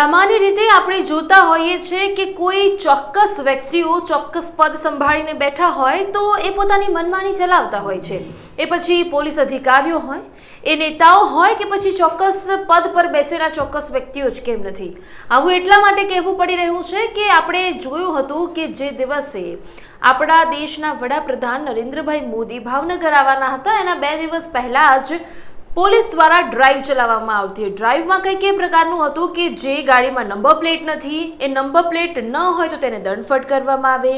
સામાન્ય રીતે આપણે જોતા હોઈએ છીએ કે કોઈ ચોક્કસ વ્યક્તિઓ ચોક્કસ પદ સંભાળીને બેઠા હોય તો એ પોતાની મનમાની ચલાવતા હોય છે. એ પછી પોલીસ અધિકારીઓ હોય, એ નેતાઓ હોય કે પછી ચોક્કસ પદ પર બેસેલા ચોક્કસ વ્યક્તિઓ જ, કેમ નથી? આવું એટલા માટે કહેવું પડી રહ્યું છે કે આપણે જોયું હતું કે જે દિવસે આપણા દેશના વડાપ્રધાન નરેન્દ્રભાઈ મોદી ભાવનગર આવવાના હતા, એના બે દિવસ પહેલાં જ પોલીસ દ્વારા ડ્રાઈવ ચલાવવામાં આવતી ડ્રાઈવમાં કઈ કઈ પ્રકારનું હતું કે જે ગાડીમાં નંબર પ્લેટ નથી, એ નંબર પ્લેટ ન હોય તો તેને દંડફટ કરવામાં આવે.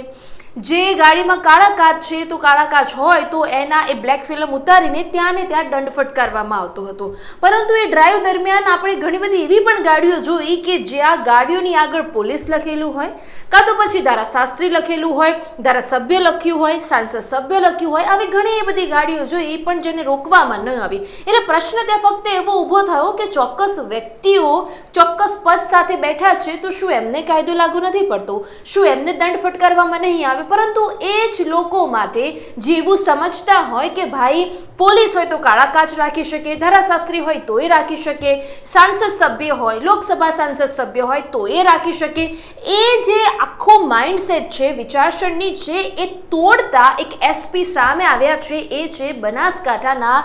જે ગાડીમાં કાળા કાચ છે, તો કાળા કાચ હોય, તો એના એ બ્લેક ફિલ્મ ઉતારીને ત્યાં ને ત્યાં દંડ ફટકારવામાં આવતો હતો. પરંતુ એ ડ્રાઈવ દરમિયાન આપણે ઘણી બધી એવી પણ ગાડીઓ જોઈ કે જ્યાં ગાડીઓની આગળ પોલીસ લખેલું હોય, કાં તો પછી ધારાશાસ્ત્રી લખેલું હોય, ધારાસભ્ય લખ્યું હોય, સાંસદ સભ્ય લખ્યું હોય, આવી ઘણી બધી ગાડીઓ જોઈ, એ પણ જેને રોકવામાં ન આવી. એટલે પ્રશ્ન ત્યાં ફક્ત એવો ઊભો થયો કે ચોક્કસ વ્યક્તિઓ ચોક્કસ પદ સાથે બેઠા છે, તો શું એમને કાયદો લાગુ નથી પડતો? શું એમને દંડ ફટકારવામાં નહીં આવે? પરંતુ એ જ લોકો માટે જેવું સમજતા હોય કે ભાઈ, પોલીસ હોય તો કાળા કાચ રાખી શકે, ધારાશાસ્ત્રી હોય તો એ રાખી શકે, સાંસદ સભ્ય હોય, લોકસભા સાંસદ સભ્ય હોય તો એ રાખી શકે. એ જે આખો માઇન્ડસેટ છે, વિચારસરણી છે, એ તોડતા એક એસપી સામે આવ્યા છે, એ છે બનાસકાંઠાના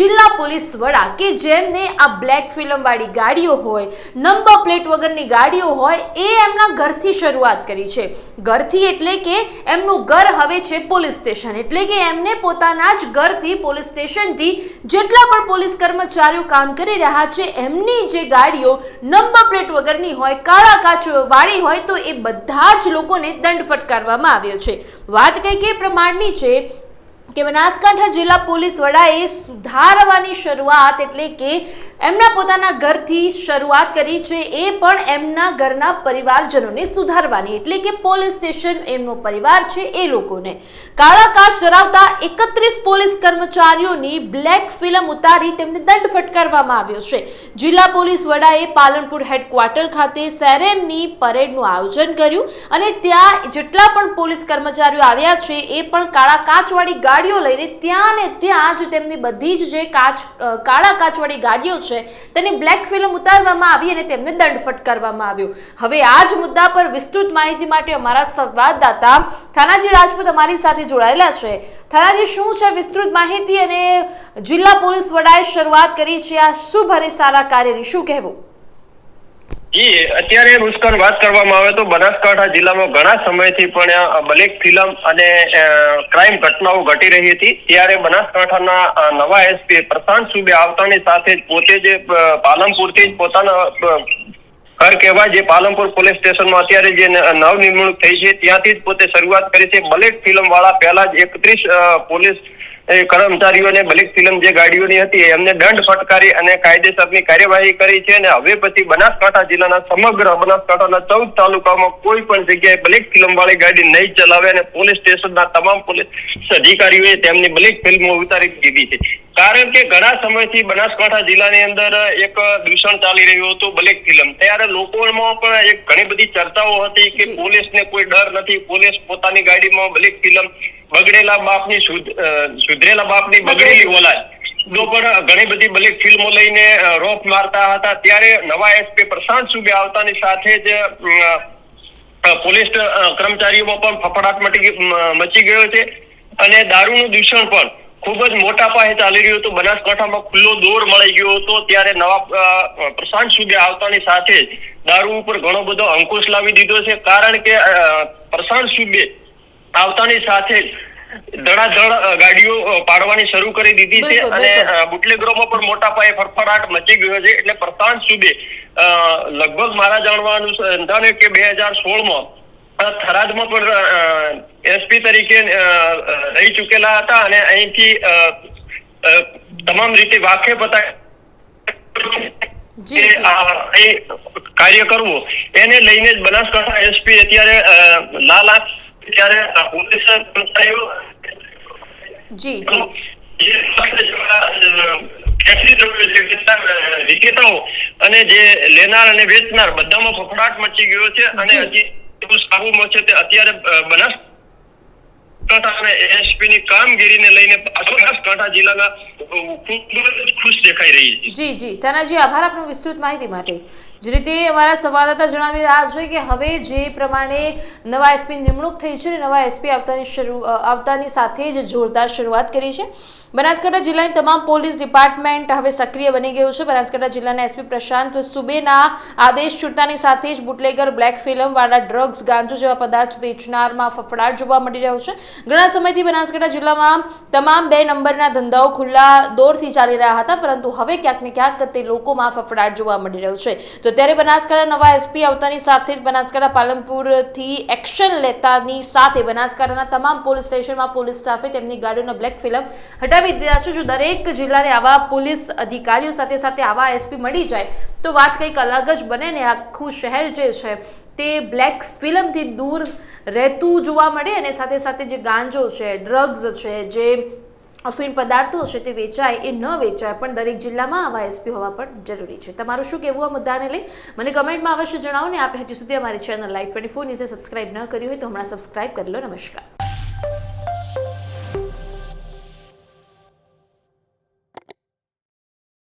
જિલ્લા પોલીસ વડા કે જેમને આ બ્લેક ફિલ્મવાળી ગાડીઓ હોય, નંબર પ્લેટ વગરની ગાડીઓ હોય, એ એમના ઘરથી શરૂઆત કરી છે. ઘરથી એટલે કે એમનું ઘર હવે છે પોલીસ સ્ટેશન. એટલે કે એમને પોતાના જ ઘરથી પોલીસ સ્ટેશનથી જેટલા પણ પોલીસ કર્મચારીઓ કામ કરી રહ્યા છે, એમની જે ગાડીઓ, નંબર પ્લેટ વગરની હોય, કાળા કાચ વાળી હોય, તો એ બધા જ લોકોને દંડ ફટકારવામાં આવ્યો છે. વાત કંઈક એ પ્રમાણની છે કે બનાસકાંઠા જિલ્લા પોલીસ વડાએ સુધારવાની શરૂઆત એટલે કે એમના પોતાના ઘરથી શરૂઆત કરી છે. એ પણ એમના ઘરના પરિવારજનોને સુધારવાની. એટલે કે પોલીસ સ્ટેશન એમનો પરિવાર છે એ લોકોને. કાળા કાચ ધરાવતા એકત્રીસ પોલીસ કર્મચારીઓની બ્લેક ફિલ્મ ઉતારી તેમને દંડ ફટકારવામાં આવ્યો છે. જિલ્લા પોલીસ વડાએ પાલનપુર હેડક્વાર્ટર ખાતે સેરેમની પરેડનું આયોજન કર્યું અને ત્યાં જેટલા પણ પોલીસ કર્મચારીઓ આવ્યા છે એ પણ કાળા કાચવાળી ગાડીઓ લઈને ત્યાં ને ત્યાં જ તેમની બધી જ જે કાચ કાળા કાચવાળી ગાડીઓ છે, તેની બ્લેક ફિલ્મ ઉતારવામાં આવી અને તેમને દંડ ફટકારવામાં આવ્યો. હવે આ જ મુદ્દા પર વિસ્તૃત માહિતી માટે અમારા સંવાદદાતા થાનાજી રાજપૂત અમારી સાથે જોડાયેલા છે. થાનાજી, શું છે વિસ્તૃત માહિતી અને જિલ્લા પોલીસ વડાએ શરૂઆત કરી છે? આ શુભ અને સારા કાર્યની શું કહેવું? જી, અત્યારે મુસ્કાન વાત કરવામાં આવે તો બનાસકાંઠા જિલ્લામાં ઘણા સમયથી પણ બ્લેક ફિલ્મ અને ક્રાઇમ ઘટનાઓ ઘટી રહી હતી. ત્યારે બનાસકાંઠાના નવા એસપી પ્રશાંત સુબે આવતાની સાથે જ પોતે જે પાલનપુરથી જ પોતાના ઘર કહેવાય જે પાલનપુર પોલીસ સ્ટેશનમાં અત્યારે જે ન- નવ નિમણૂક થઈ છે, ત્યાંથી જ પોતે શરૂઆત કરી છે. બ્લેક ફિલ્મ વાળા પહેલા જ એકત્રીસ પોલીસ કર્મચારીઓને બલિક ફિલ્મ જે ગાડીઓની હતી એમને દંડ ફટકારી અને કાયદેસરની કાર્યવાહી કરી છે અને હવે પછી બનાસકાંઠા જિલ્લાના સમગ્ર બનાસકાંઠાના ચૌદ તાલુકામાં કોઈ પણ જગ્યાએ બલિક ફિલ્મ વાળી ગાડી નહીં ચલાવે અને પોલીસ સ્ટેશનના તમામ પોલીસ અધિકારીઓએ તેમની બલિક ફિલ્મો ઉતારી દીધી છે. કારણ કે ઘણા સમયથી બનાસકાંઠા જિલ્લાની અંદર એક દૂષણ ચાલી રહ્યું હતું બ્લેક ફિલ્મ ત્યારે લોકોમાં પણ એક ઘણી બધી ચર્ચાઓ હતી કે પોલીસને કોઈ ડર નથી. પોલીસ પોતાની ગાડીમાં બ્લેક ફિલ્મ બગડેલા બાપની ની સુધરેલા બાપની બગડેલી. ઓલાદ. પણ ઘણી બધી બ્લેક ફિલ્મો લઈને રોપ મારતા હતા. ત્યારે નવા એસપી પ્રશાંત સુબે આવતાની સાથે જ પોલીસ કર્મચારીઓમાં પણ ફફડાટ મચી ગયો છે. અને દારૂનું દૂષણ પણ ખૂબ જ મોટા પાયે ચાલી રહ્યું હતું. બનાસકાંઠામાં ખુલ્લો દોર મળી ગયો હતો. ત્યારે નવા પ્રશાંત સુબે આવતાની સાથે જ દારૂ ઉપર ઘણો બધો અંકુશ લાવી દીધો છે. કારણ કે પ્રશાંત સુબે આવતાની સાથે જ ધડાધડ ગાડીઓ પાડવાની શરૂ કરી દીધી છે અને. બુટલેગરોમાં પણ મોટા પાયે ફરફડાટ મચી ગયો છે. એટલે પ્રશાંત સુબે લગભગ મારા જાણવા અનુસાર કે બે હજાર સોળમાં થરાદમાં પણ એસપી તરીકે રહી ચૂકેલા હતા અને અહીંથી તમામ રીતે વાકેફ હતા. કાર્ય કરવું. એને લઈને જ બનાસકાંઠા એસપી અત્યારે લાલ આંખ ત્યારે જી વિક્રેતાઓ અને જે લેનાર અને વેચનાર બધામાં ફફડાટ મચી ગયો છે અને હજી એવું સારું મળશે તે અત્યારે એસપી ની કામગીરીને લઈને બનાસકાંઠા જિલ્લાના ખૂબ જ ખુશ દેખાઈ રહી છે. જી જી. તાનાજી આભાર આપનો વિસ્તૃત માહિતી માટે. જે રીતે અમારા સંવાદદાતા જણાવી રહ્યા છે કે હવે જે પ્રમાણે નવા એસપી નિમણૂક થઈ છે, નવા એસપી આવતાની શરૂ આવતાની સાથે જ જોરદાર શરૂઆત કરી છે. બનાસકાંઠા જિલ્લાની તમામ પોલીસ ડિપાર્ટમેન્ટ હવે સક્રિય બની ગયું છે. બનાસકાંઠા જિલ્લાના એસપી પ્રશાંત સુબેના આદેશ છૂટતાની સાથે જ બુટલેગર, બ્લેક ફિલ્મવાળા ડ્રગ્સ, ગાંજો જેવા પદાર્થ વેચનારમાં ફફડાટ જોવા મળી રહ્યો છે. ઘણા સમયથી બનાસકાંઠા જિલ્લામાં તમામ બે નંબરના ધંધાઓ ખુલ્લા દોરથી ચાલી રહ્યા હતા, પરંતુ હવે ક્યાંક ને ક્યાંક તે લોકોમાં ફફડાટ જોવા મળી રહ્યો છે. તો ત્યારે બનાસકાંઠા નવા એસપી આવતાની સાથે જ બનાસકાંઠા પાલનપુરથી એક્શન લેતાની સાથે બનાસકાંઠાના તમામ પોલીસ સ્ટેશનમાં પોલીસ સ્ટાફે તેમની ગાડીઓના બ્લેક ફિલ્મ હટાવી દીધા છે. જો દરેક જિલ્લાને આવા પોલીસ અધિકારીઓ સાથે સાથે આવા એસપી મળી જાય, તો વાત કંઈક અલગ જ બને ને આખું શહેર જે છે, તે બ્લેક ફિલ્મથી દૂર રહેતું જોવા મળે અને સાથે સાથે જે ગાંજો છે, ડ્રગ્સ છે, જે અફીણ પદાર્થો છે તે વેચાય એ ન વેચાય પણ દરેક જિલ્લામાં આવા એસપી હોવા પણ જરૂરી છે. તમારું શું કહેવું આ મુદ્દાને લઈ? મને કમેન્ટમાં અવશ્ય જણાવો ને આપે હજુ સુધી અમારી ચેનલ લાઈવ ટ્વેન્ટી ફોર ન્યૂઝે સબસ્ક્રાઇબ ન કરી હોય તો હમણાં સબસ્ક્રાઇબ કરી લો. નમસ્કાર.